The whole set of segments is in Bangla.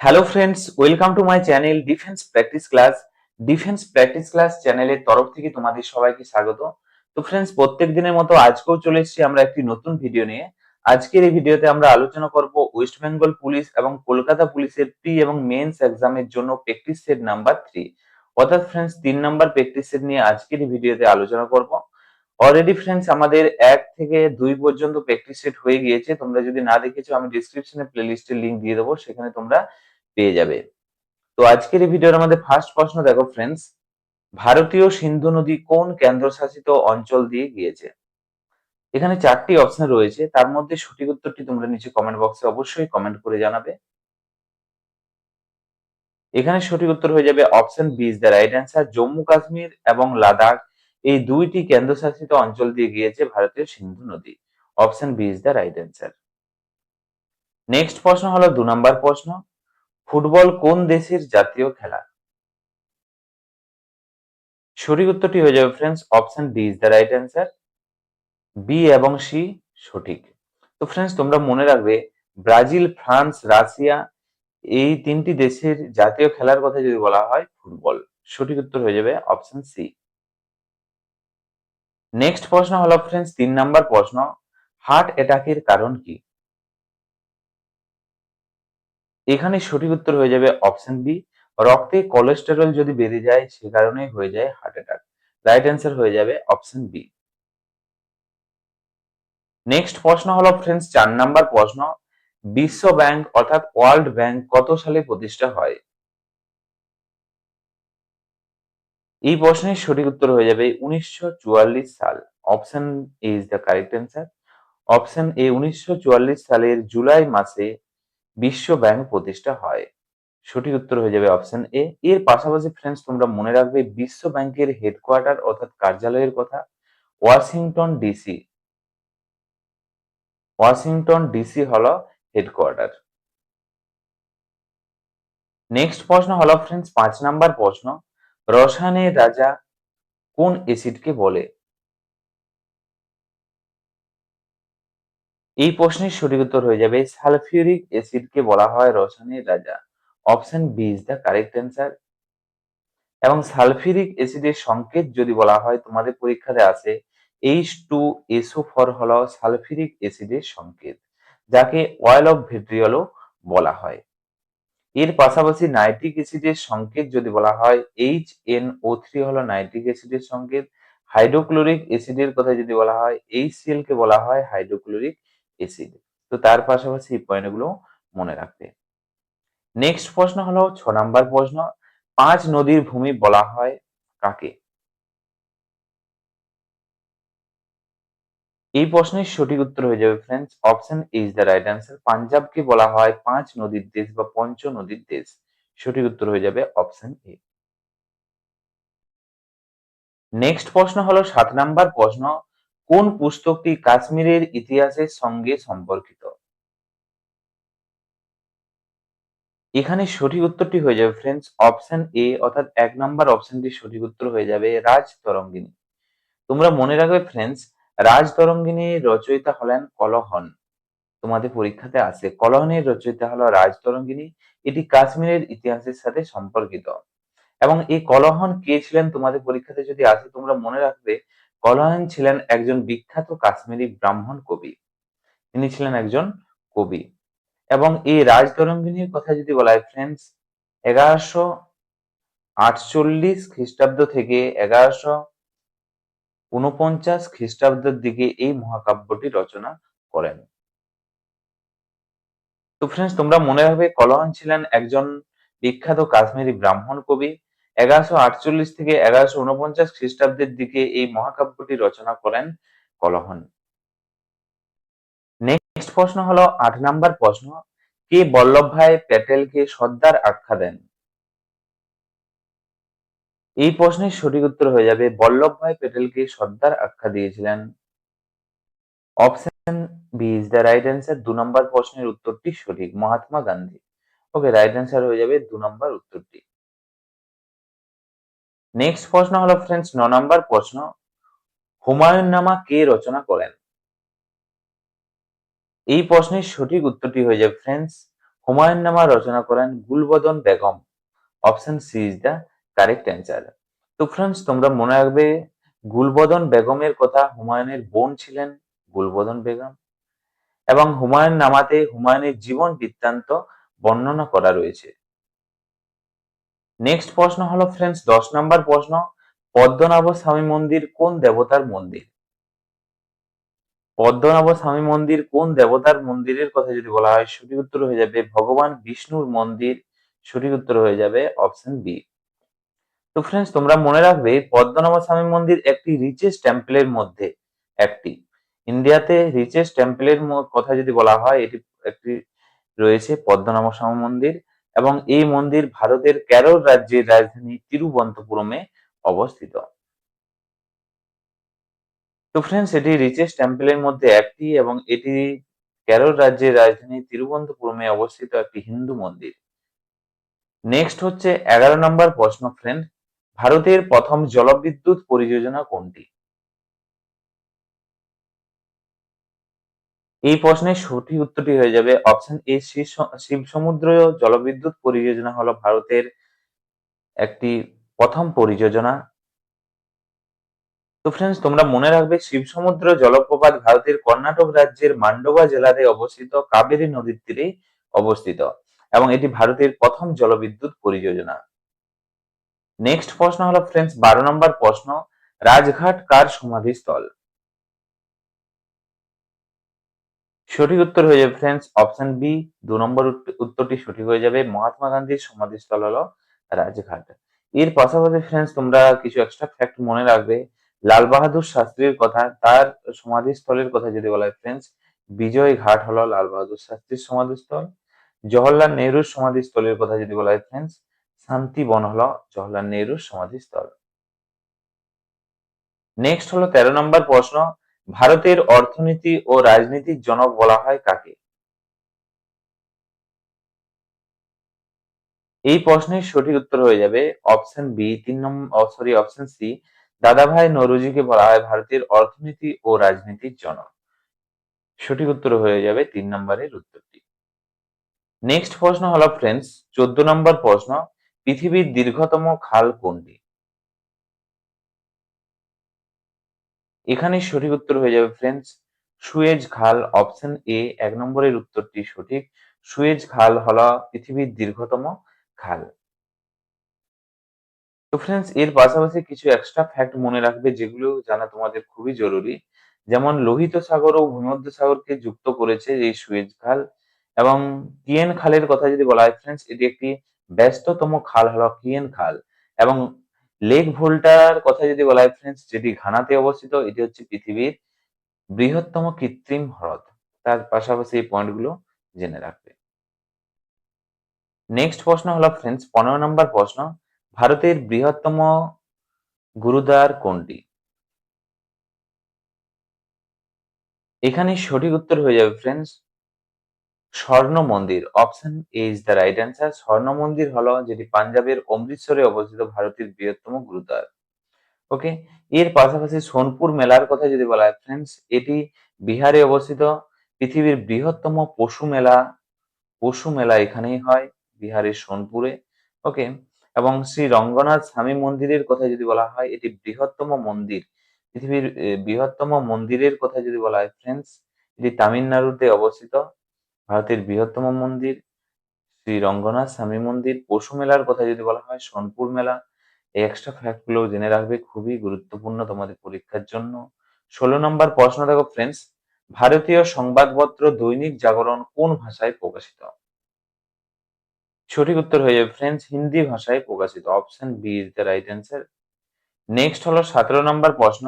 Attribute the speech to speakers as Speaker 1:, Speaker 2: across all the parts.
Speaker 1: Hello friends welcome to my channel defence practice class defence practice class চ্যানেলের তরফ থেকে তোমাদের সবাইকে স্বাগত। তো ফ্রেন্ডস প্রত্যেক দিনের মতো আজকেও চলে এসেছি আমরা একটি নতুন ভিডিও নিয়ে। আজকের এই ভিডিওতে আমরা আলোচনা করব ওয়েস্ট বেঙ্গল পুলিশ এবং কলকাতা পুলিশের প্রি এবং মেন্স এক্সামের জন্য প্র্যাকটিস সেট নাম্বার থ্রি অর্থাৎ ফ্রেন্ডস তিন নাম্বার প্র্যাকটিস সেট নিয়ে আজকের এই ভিডিওতে আলোচনা করব। অলরেডি ফ্রেন্ডস আমাদের এক থেকে দুই পর্যন্ত প্র্যাকটিস সেট হয়ে গিয়েছে। তোমরা যদি না দেখেছ, আমি ডিসক্রিপশনে প্লেলিস্টের লিংক দিয়ে দেবো। সেখানে তোমরা পেয়ে যাবে। তো আজকের এই ভিডিওর আমাদের ফার্স্ট প্রশ্ন, দেখো ফ্রেন্ডস ভারতীয় সিন্ধু নদী কোন কেন্দ্রশাসিত অঞ্চল দিয়ে গিয়েছে? এখানে চারটি অপশন রয়েছে, তার মধ্যে সঠিক উত্তরটি তোমরা নিচে কমেন্ট বক্সে অবশ্যই কমেন্ট করে জানাবে। এখানে সঠিক উত্তর হয়ে যাবে option B is the right answer Jammu, Kashmir এবং লাদাখ, এই দুইটি কেন্দ্রশাসিত অঞ্চল দিয়ে গিয়েছে ভারতীয় সিন্ধু নদী। Option B is the right answer next প্রশ্ন হলো দু নম্বর প্রশ্ন। ফুটবল কোন দেশের জাতীয় খেলা? সঠিক উত্তরটি হয়ে যাবে friends option D is the right answer B এবং সি সঠিক। তো ফ্রেন্ডস তোমরা মনে রাখবে, ব্রাজিল, ফ্রান্স, রাশিয়া এই তিনটি দেশের জাতীয় খেলার কথা যদি বলা হয়, ফুটবল। সঠিক উত্তর হয়ে যাবে অপশন সি নেক্সট প্রশ্ন হলো ফ্রেন্ডস তিন নাম্বার প্রশ্ন হার্ট অ্যাটাকের কারণ কি? এখানে সঠিক উত্তর হয়ে যাবে অপশন বি রক্তে কোলেস্টেরল যদি বেড়ে যায়, সে কারণে হয়ে যায় হার্ট অ্যাটাক রাইট অ্যান্সার হয়ে যাবে অপশন বি নেক্সট প্রশ্ন হলো ফ্রেন্ডস চার নাম্বার প্রশ্ন। বিশ্ব ব্যাংক অর্থাৎ ওয়ার্ল্ড ব্যাংক কত সালে প্রতিষ্ঠা হয়? এই প্রশ্নের সঠিক উত্তর হয়ে যাবে উনিশশো চুয়াল্লিশ সাল। Option A is the correct answer option A উনিশশো চুয়াল্লিশ সালের জুলাই মাসে বিশ্ব ব্যাংক প্রতিষ্ঠা হয়। সঠিক উত্তর হয়ে যাবে অপশন এ। এর পাশাপাশি ফ্রেন্ডস তোমরা মনে রাখবে বিশ্ব ব্যাংকের হেডকোয়ার্টার অর্থাৎ কার্যালয়ের কথা। Washington DC. ওয়াশিংটন ডিসি হল হেডকোয়ার্টার নেক্সট প্রশ্ন হলো ফ্রেন্ডস পাঁচ নাম্বার প্রশ্ন। রসায়নের রাজা কোন অ্যাসিডকে বলে? এই প্রশ্নের সঠিক উত্তর হয়ে যাবে সালফিউরিক অ্যাসিডকে বলা হয় রসায়নের রাজা। Option B is the correct answer. এবং সালফিউরিক অ্যাসিডের সংকেত যদি বলা হয়, তোমাদের পরীক্ষাতে আছে এইচ টু এসও ফর হল সালফিউরিক অ্যাসিডের সংকেত, যাকে অয়েল অফ ভিট্রিয়লও বলা হয়। এর পাশাপাশি নাইট্রিক অ্যাসিডের সংকেত যদি বলা হয় এইচ এন ও থ্রি হলো নাইট্রিক অ্যাসিডের সংকেত। হাইড্রোক্লোরিক অ্যাসিডের কথা যদি বলা হয় এইচ সিএল কে বলা হয় হাইড্রোক্লোরিক অ্যাসিড তো। তার পাশাপাশি এই পয়েন্টগুলো মনে রাখবে। নেক্সট প্রশ্ন হলো, ছ নাম্বার প্রশ্ন, পাঁচ নদীর ভূমি বলা হয় কাকে? এই প্রশ্নের সঠিক উত্তর হয়ে যাবে friends option is the right answer পাঞ্জাবকে বলা হয় পাঁচ নদীর দেশ বা পঞ্চ নদীর দেশ। সঠিক উত্তর হয়ে যাবে অপশন এ নেক্সট প্রশ্ন হলো, সাত নাম্বার প্রশ্ন কোন পুস্তকটি কাশ্মীরের ইতিহাসের সঙ্গে সম্পর্কিত? এখানে সঠিক উত্তরটি হয়ে যাবে ফ্রেন্ডস অপশন এ অর্থাৎ এক নাম্বার অপশনটি সঠিক উত্তর হয়ে যাবে রাজ তরঙ্গিনী। তোমরা মনে রাখবে ফ্রেন্ডস রাজ তরঙ্গিনীর রচয়িতা হলেন কলহন। তোমাদের পরীক্ষাতে আসে কলহনের রচয়িতা হলো রাজ তরঙ্গিনী। এটি কাশ্মীরের ইতিহাসের সাথে সম্পর্কিত। এবং এই কলহন কে ছিলেন তোমাদের পরীক্ষাতে যদি আসে, তোমরা মনে রাখবে কলহন ছিলেন একজন বিখ্যাত কাশ্মীরি ব্রাহ্মণ কবি। তিনি ছিলেন একজন কবি। এবং এই রাজতরঙ্গিনীর কথা যদি বলা হয় ফ্রেন্ডস এগারোশো আটচল্লিশ খ্রিস্টাব্দ থেকে এগারোশো উনপঞ্চাশ খ্রিস্টাব্দের দিকে এই মহাকাব্যটি রচনা করেন। তো ফ্রেন্ডস তোমরা মনে রাখবে কলহন ছিলেন একজন বিখ্যাত কাশ্মীরি ব্রাহ্মণ কবি। এগারোশো আটচল্লিশ থেকে এগারোশো উনপঞ্চাশ খ্রিস্টাব্দের দিকে এই মহাকাব্যটি রচনা করেন কলহন। নেক্সট প্রশ্ন হলো, আট নাম্বার প্রশ্ন, কে বল্লভভাই প্যাটেলকে সর্দার আখ্যা দেন? এই প্রশ্নের সঠিক উত্তর হয়ে যাবে বল্লভভাই প্যাটেলকে সর্দার আখ্যা দিয়েছিলেন। Option B is the right answer দু নম্বর প্রশ্নের উত্তরটি সঠিক, Mahatma Gandhi. Okay right answer হয়ে যাবে দু নম্বর উত্তরটি। নেক্সট প্রশ্ন হলো ফ্রেন্ডস ন নম্বর প্রশ্ন। হুমায়ুন নামা কে রচনা করেন? এই প্রশ্নের সঠিক উত্তরটি হয়ে যাবে ফ্রেন্ডস হুমায়ুন নামা রচনা করেন Gulbadan Begum. Option C is the correct answer তো ফ্রেন্ডস তোমরা মনে রাখবে, গুলবদন বেগমের কথা হুমায়ুনের বোন ছিলেন গুলবদন বেগম। এবং হুমায়ুন নামাতে হুমায়ুনের জীবন বৃত্তান্ত বর্ণনা করা রয়েছে। নেক্সট প্রশ্ন হলো ফ্রেন্ডস দশ নম্বর প্রশ্ন, পদ্মনাভ স্বামী মন্দির কোন দেবতার মন্দির? পদ্মনাভ স্বামী মন্দির কোন দেবতার মন্দিরের কথা যদি বলা হয়, সঠিক উত্তর হয়ে যাবে ভগবান বিষ্ণুর মন্দির, সঠিক উত্তর হয়ে যাবে অপশন বি তো ফ্রেন্ডস তোমরা মনে রাখবে পদ্মনাভ স্বামী মন্দির একটি রিচেস্ট টেম্পলের মধ্যে একটি। ইন্ডিয়াতে রিচেস্ট টেম্পলের কথা যদি বলা হয়, এটি একটি রয়েছে পদ্মনাভ স্বামী মন্দির। এবং এই মন্দির ভারতের কেরল রাজ্যের রাজধানী তিরুবন্তপুরমে অবস্থিত। তো ফ্রেন্ডস এটি রিচেস্ট টেম্পলের মধ্যে একটি এবং এটি কেরল রাজ্যের রাজধানী তিরুবন্তপুরমে অবস্থিত একটি হিন্দু মন্দির। নেক্সট হচ্ছে এগারো নম্বর প্রশ্ন ফ্রেন্ড ভারতের প্রথম জলবিদ্যুৎ পরিযোজনা কোনটি? এই প্রশ্নের সঠিক উত্তরটি হয়ে যাবে অপশন এ শিব সমুদ্র জলবিদ্যুৎ পরিযোজনা হলো ভারতের একটি প্রথম পরিযোজনা। তো ফ্রেন্ডস তোমরা মনে রাখবে শিব সমুদ্র জলপ্রপাত ভারতের কর্ণাটক রাজ্যের মান্ডোবা জেলাতে অবস্থিত, কাবেরী নদীর তীরে অবস্থিত এবং এটি ভারতের প্রথম জলবিদ্যুৎ পরিযোজনা। নেক্সট প্রশ্ন হলো ফ্রেন্ডস বারো নম্বর প্রশ্ন, রাজঘাট কার সমাধিস্থল? সঠিক উত্তর হয়ে যাবে ফ্রেন্ডস অপশন বি দু নম্বর উত্তরটি সঠিক হয়ে যাবে মহাত্মা গান্ধীর সমাধিস্থল হলো রাজঘাট। এর পাশাপাশি ফ্রেন্ডস তোমরা কিছু এক্সট্রা ফ্যাক্ট মনে রাখবে। লাল বাহাদুর শাস্ত্রীর কথা, তার সমাধিস্থলের কথা যদি বলা হয় ফ্রেন্ডস বিজয় ঘাট হলো লাল বাহাদুর শাস্ত্রীর সমাধিস্থল। জওহরলাল নেহরুর সমাধিস্থলের কথা যদি বলা হয় ফ্রেন্ডস শান্তিবন হলো জওহরলাল নেহরুর সমাধিস্থল। নেক্সট হলো তেরো নম্বর প্রশ্ন ভারতের অর্থনীতি ও রাজনীতির জনক বলা হয় কাকে? এই প্রশ্নের সঠিক উত্তর হয়ে যাবে অপশন বি তিন নম্বর সরি অপশন সি দাদাভাই নৌরুজিকে বলা হয় ভারতের অর্থনীতি ও রাজনীতির জনক। সঠিক উত্তর হয়ে যাবে তিন নম্বরের উত্তরটি। নেক্সট প্রশ্ন হলো ফ্রেন্ডস চোদ্দ নম্বর প্রশ্ন, পৃথিবীর দীর্ঘতম খাল কোনটি? এখানে সঠিক উত্তর হয়ে যাবে ফ্রেন্ডস সুয়েজ খাল অপশন এ এক নম্বরের উত্তরটি সঠিক। সুয়েজ খাল হলো পৃথিবীর দীর্ঘতম খাল। তো ফ্রেন্ডস এর পাশাপাশি কিছু এক্সট্রা ফ্যাক্ট মনে রাখবে যেগুলো জানা তোমাদের খুবই জরুরি। যেমন, লোহিত সাগর ও ভূমধ্য সাগরকে যুক্ত করেছে এই সুয়েজ খাল। এবং কিয়েন খালের কথা যদি বলা হয় ফ্রেন্ডস এটি একটি ব্যস্ততম খাল হলো কিয়েন খাল। এবং লেক ভোল্টার কথা যদি বলা হয় ফ্রেন্ডস যেটি ঘানাতে অবস্থিত, এটি হচ্ছে পৃথিবীর বৃহত্তম কৃত্রিম হ্রদ। তার পাশাপাশি এই পয়েন্টগুলো জেনে রাখবে। নেক্সট প্রশ্ন হলো ফ্রেন্ডস পনেরো নম্বর প্রশ্ন, ভারতের বৃহত্তম গুরুদ্বার কোনটি? এখানে সঠিক উত্তর হয়ে যাবে friends Swarna Mandir option A is the right answer Swarna Mandir হলো যেটি পাঞ্জাবের অমৃতসরে অবস্থিত ভারতের বৃহত্তম গুরুদ্বার। ওকে এর পাশাপাশি সোনপুর মেলার কথা যদি বলা হয় ফ্রেন্ডস এটি বিহারে অবস্থিত। পৃথিবীর বৃহত্তম পশু মেলা। পশু মেলা এখানেই হয়, বিহারের সোনপুরে। ওকে এবং শ্রী রঙ্গনাথ স্বামী মন্দিরের কথা যদি বলা হয়, এটি বৃহত্তম মন্দির। পৃথিবীর বৃহত্তম মন্দিরের কথা যদি বলা হয় ফ্রেন্ডস এটি তামিলনাড়ুতে অবস্থিত। ভারতের বৃহত্তম মন্দির, শ্রী রঙ্গনাথ স্বামী মন্দির, পশু মেলার কথা যদি বলা হয়, সোনপুর মেলা, এই এক্সট্রা ফ্যাক্টগুলো জেনে রাখবে খুবই গুরুত্বপূর্ণ তোমাদের পরীক্ষার জন্য। ষোলো নম্বর প্রশ্ন দেখো ফ্রেন্ডস ভারতীয় সংবাদপত্র দৈনিক জাগরণ কোন ভাষায় প্রকাশিত? সঠিক উত্তর হয়ে যাবে ফ্রেন্ডস হিন্দি ভাষায় প্রকাশিত। Option B is the right answer next হলো সতেরো নম্বর প্রশ্ন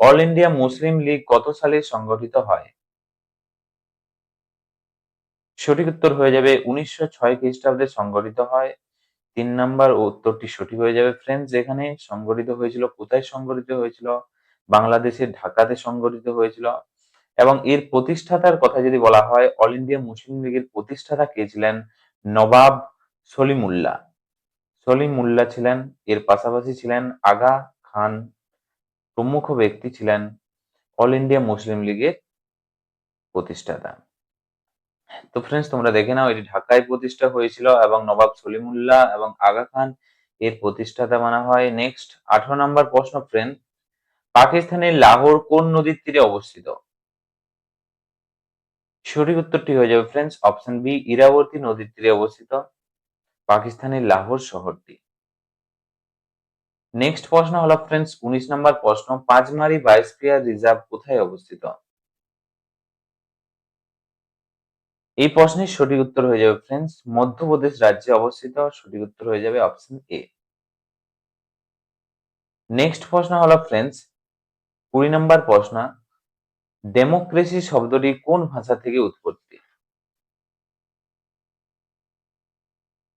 Speaker 1: অল ইন্ডিয়া মুসলিম লীগ কত সালে সংগঠিত হয়? সঠিক উত্তর হয়ে যাবে উনিশশো ছয় খ্রিস্টাব্দে সংগঠিত হয়। তিন নাম্বার উত্তরটি সঠিক হয়ে যাবে ফ্রেন্ডস এখানে সংগঠিত হয়েছিল, কোথায় সংগঠিত হয়েছিল? বাংলাদেশের ঢাকাতে সংগঠিত হয়েছিল। এবং এর প্রতিষ্ঠাতার কথা যদি বলা হয় অল ইন্ডিয়া মুসলিম লীগের প্রতিষ্ঠাতা কে ছিলেন? নবাব সলিমুল্লাহ। সলিমুল্লাহ ছিলেন, এর পাশাপাশি ছিলেন আগা খান, প্রমুখ ব্যক্তি ছিলেন অল ইন্ডিয়া মুসলিম লীগের প্রতিষ্ঠাতা। তো ফ্রেন্ডস তোমরা দেখে নাও, এটি ঢাকায় প্রতিষ্ঠা হয়েছিল এবং নবাব সলিমুল্লাহ এবং আগা খান এর প্রতিষ্ঠাতা মানা হয়। নেক্সট আঠারো নম্বর প্রশ্ন ফ্রেন্ড পাকিস্তানের লাহোর কোন নদীর তীরে অবস্থিত? সঠিক উত্তরটি হয়ে যাবে ফ্রেন্ডস অপশন বি ইরাবতী নদীর তীরে অবস্থিত পাকিস্তানের লাহোর শহরটি। নেক্সট প্রশ্ন হলো ফ্রেন্ডস উনিশ নম্বর প্রশ্ন, পাঁচমারি বায়োস্ফিয়ার রিজার্ভ কোথায় অবস্থিত? এই প্রশ্নের সঠিক উত্তর হয়ে যাবে ফ্রেন্ডস মধ্যপ্রদেশ রাজ্যে অবস্থিত, সঠিক উত্তর হয়ে যাবে অপশন এ নেক্সট প্রশ্ন হলো ফ্রেন্ডস কুড়ি নম্বর প্রশ্ন ডেমোক্রেসি শব্দটি কোন ভাষা থেকে উৎপত্তি?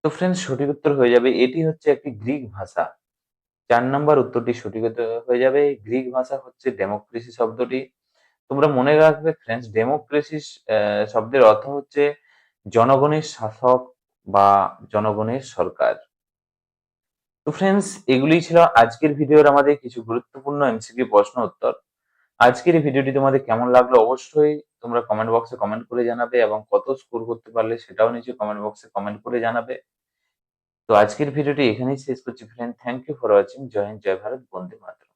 Speaker 1: তো ফ্রেন্ডস সঠিক উত্তর হয়ে যাবে, এটি হচ্ছে একটি গ্রিক ভাষা। চার নম্বর উত্তরটি সঠিক হয়ে যাবে, গ্রিক ভাষা হচ্ছে ডেমোক্রেসি শব্দটি। তোমরা মনে রাখবে ফ্রেন্ডস ডেমোক্রেসি শব্দের অর্থ হচ্ছে জনগণের শাসক বা জনগণের সরকার। তো ফ্রেন্ডস এগুলি ছিল আজকের ভিডিওর আমাদের কিছু গুরুত্বপূর্ণ এমসিকিউ প্রশ্ন উত্তর। আজকের এই ভিডিওটি তোমাদের কেমন লাগল অবশ্যই তোমরা কমেন্ট বক্সে কমেন্ট করে জানাবে এবং কত স্কোর করতে পারলে সেটাও নিচে কমেন্ট বক্সে কমেন্ট করে জানাবে। তো আজকের ভিডিওটি এখানেই শেষ করছি friend thank you for watching জয় হিন্দ, জয় ভারত, বন্দে মাতরম।